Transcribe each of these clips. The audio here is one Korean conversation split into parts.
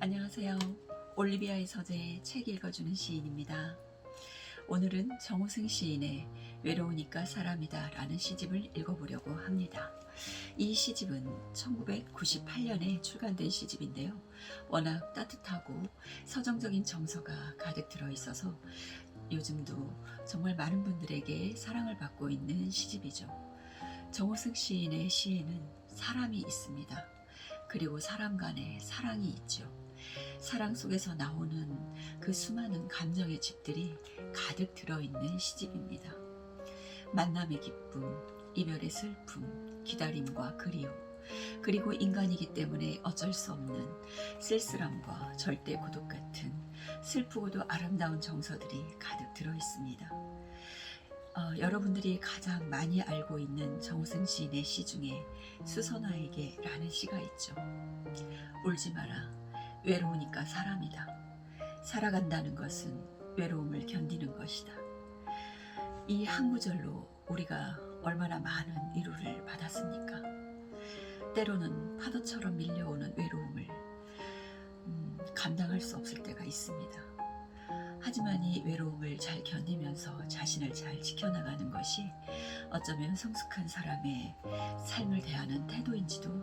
안녕하세요. 올리비아의 서재 책 읽어주는 시인입니다. 오늘은 정우승 시인의 외로우니까 사람이다 라는 시집을 읽어보려고 합니다. 이 시집은 1998년에 출간된 시집인데요. 워낙 따뜻하고 서정적인 정서가 가득 들어있어서 요즘도 정말 많은 분들에게 사랑을 받고 있는 시집이죠. 정우승 시인의 시에는 사람이 있습니다. 그리고 사람 간에 사랑이 있죠. 사랑 속에서 나오는 그 수많은 감정의 집들이 가득 들어있는 시집입니다. 만남의 기쁨, 이별의 슬픔, 기다림과 그리움, 그리고 인간이기 때문에 어쩔 수 없는 쓸쓸함과 절대 고독 같은 슬프고도 아름다운 정서들이 가득 들어 있습니다. 어, 여러분들이 가장 많이 알고 있는 정우승 시인의 시 중에 수선화에게 라는 시가 있죠. 울지 마라. 외로우니까 사람이다. 살아간다는 것은 외로움을 견디는 것이다. 이 한 구절로 우리가 얼마나 많은 위로를 받았습니까? 때로는 파도처럼 밀려오는 외로움을 음, 감당할 수 없을 때가 있습니다. 하지만 이 외로움을 잘 견디면서 자신을 잘 지켜나가는 것이 어쩌면 성숙한 사람의 삶을 대하는 태도인지도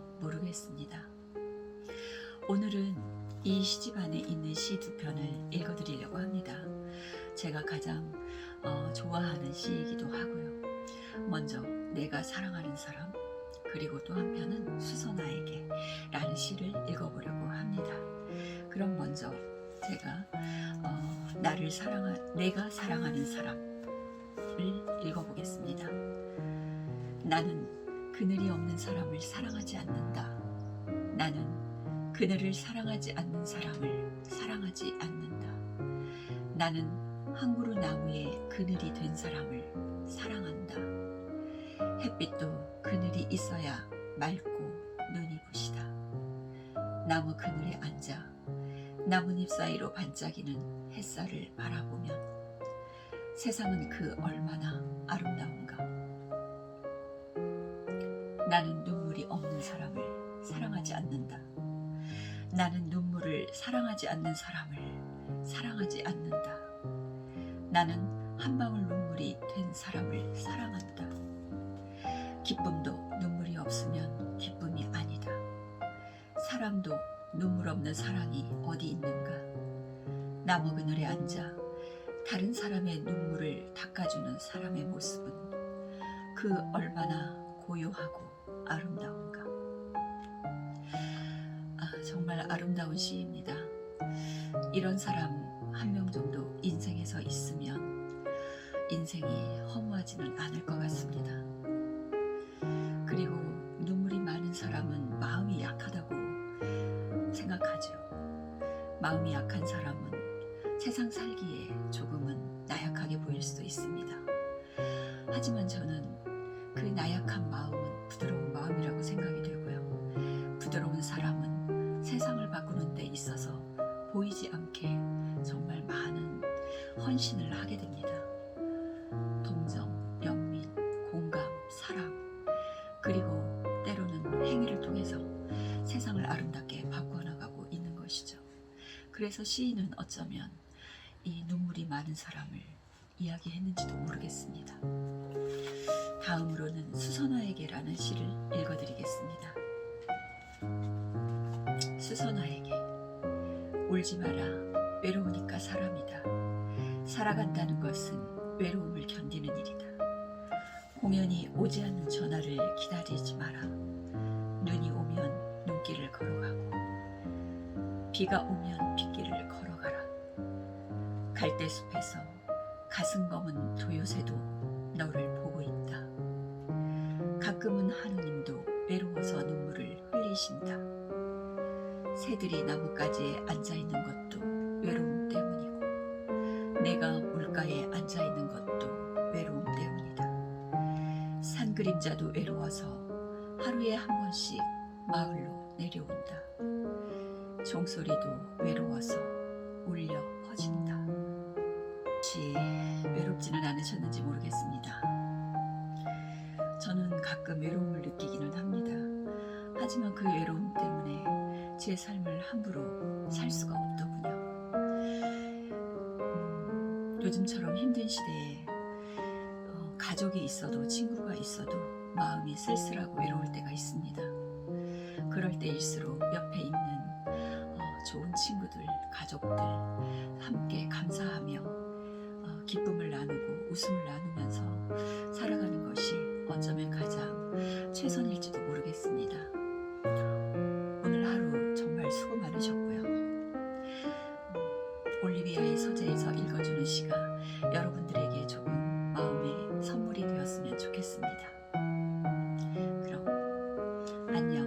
시집 안에 있는 시 두 편을 읽어드리려고 합니다. 제가 가장 어, 좋아하는 시이기도 하고요. 먼저 내가 사랑하는 사람 그리고 또 한편은 수선아에게 라는 시를 읽어보려고 합니다. 그럼 먼저 제가 어, 나를 사랑하 내가 사랑하는 사람을 읽어보겠습니다. 나는 그늘이 없는 사람을 사랑하지 않는다. 나는 그늘을 사랑하지 않는 사람을 사랑하지 않는다. 나는 한 그루 나무에 그늘이 된 사람을 사랑한다. 햇빛도 그늘이 있어야 맑고 눈이 부시다. 나무 그늘에 앉아 나뭇잎 사이로 반짝이는 햇살을 바라보면 세상은 그 얼마나 아름다운가. 나는 눈물이 없는 사람을 사랑하지 않는다. 나는 눈물을 사랑하지 않는 사람을 사랑하지 않는다. 나는 한 방울 눈물이 된 사람을 사랑한다. 기쁨도 눈물이 없으면 기쁨이 아니다. 사랑도 눈물 없는 사랑이 어디 있는가? 나무 그늘에 앉아 다른 사람의 눈물을 닦아주는 사람의 모습은 그 얼마나 고요하고 아름다운가. 아, 정말 아름다운 시입니다. 이런 사람 한 명 정도 인생에서 있으면 인생이 허무하지는 않을 것 같습니다. 그리고 눈물이 많은 사람은 마음이 약하다고 생각하죠. 마음이 약한 사람은 세상 살기에 조금은 나약하게 보일 수도 있습니다. 하지만 저는 그 나약한 마음은 부드러운 마음이라고 생각이 되고요. 부드러운 사람은 있어서 보이지 않게 정말 많은 헌신을 하게 됩니다. 동정, 연민, 공감, 사랑, 그리고 때로는 행위를 통해서 세상을 아름답게 바꿔 나가고 있는 것이죠. 그래서 시인은 어쩌면 이 눈물이 많은 사람을 이야기했는지도 모르겠습니다. 다음으로는 수선화에게라는 시를 읽어드리겠습니다. 수선화에게 울지 마라 외로우니까 사람이다. 살아간다는 것은 외로움을 견디는 일이다. 공연이 오지 않는 전화를 기다리지 마라. 눈이 오면 눈길을 걸어가고 비가 오면 빗길을 걸어가라. 갈대숲에서 가슴 검은 도요새도 너를 보고 있다. 가끔은 하느님도 외로워서 눈물을 흘리신다. 새들이 나뭇가지에 앉아 있는 것도 외로움 때문이고, 내가 물가에 앉아 있는 것도 외로움 때문이다. 산 그림자도 외로워서 하루에 한 번씩 마을로 내려온다. 종소리도 외로워서 울려 퍼진다. 혹시 외롭지는 않으셨는지 모르겠습니다. 저는 가끔 외로움을 느끼기는 합니다. 하지만 그 외로움 때문에 제 삶을 함부로 살 수가 없더군요. 음, 요즘처럼 힘든 시대에 어, 가족이 있어도 친구가 있어도 마음이 쓸쓸하고 외로울 때가 있습니다. 그럴 때일수록 옆에 있는 어, 좋은 친구들, 가족들 함께 감사하며 어, 기쁨을 나누고 웃음을 나누면서 살아가는 것이 어쩌면 가장 최선일지도 모르겠습니다. 안녕.